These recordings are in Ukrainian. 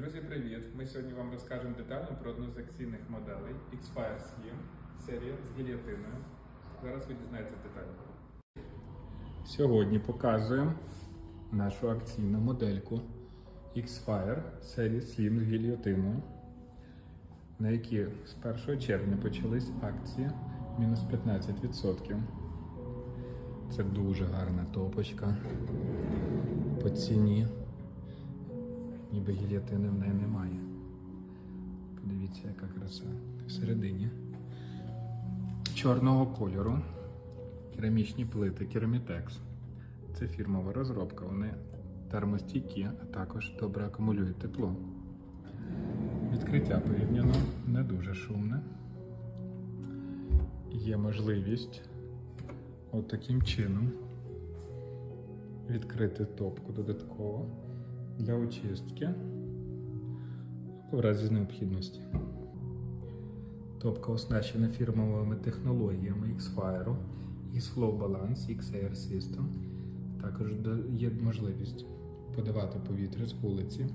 Друзі, привіт! Ми сьогодні вам розкажемо детально про одну з акційних моделей X-Fire Slim серія з гільйотиною. Зараз ви дізнаєтесь детально. Сьогодні показуємо нашу акційну модельку X-Fire серії Slim з гільйотиною, на які з 1 червня почались акції мінус 15%. Це дуже гарна топочка по ціні. Ніби гільйотини в неї немає. Подивіться, яка краса. Всередині. Чорного кольору. Керамічні плити Керамітекс. Це фірмова розробка. Вони термостійкі, а також добре акумулюють тепло. Відкриття порівняно не дуже шумне. Є можливість от таким чином відкрити топку додатково для очистки в разі необхідності. Топка оснащена фірмовими технологіями X-Fire, X-Flow Balance, X-Air System. Також є можливість подавати повітря з вулиці.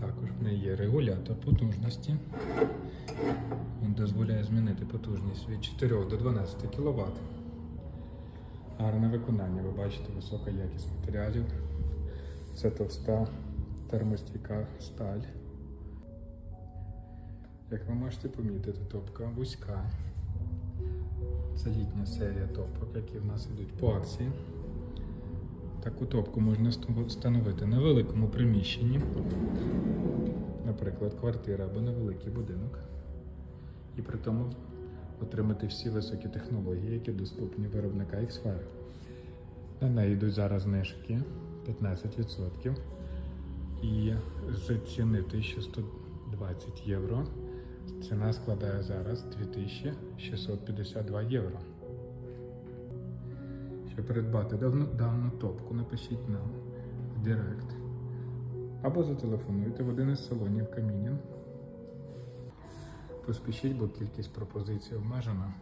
Також в неї є регулятор потужності. Він дозволяє змінити потужність від 4 до 12 кВт. Гарне виконання, ви бачите, висока якість матеріалів. Це товста термостійка сталь. Як ви можете помітити, топка вузька. Це літня серія топок, які в нас йдуть по акції. Таку топку можна встановити на великому приміщенні, наприклад, квартира або невеликий будинок. І при тому отримати всі високі технології, які доступні виробника X-Fire. На неї йдуть зараз знижки 15%. І з ціни 1120 євро ціна складає зараз 2652 євро. Щоб придбати давну, дану топку, напишіть нам в Директ або зателефонуйте в один із салонів Камінін. Поспішіть, бо кількість пропозицій обмежена.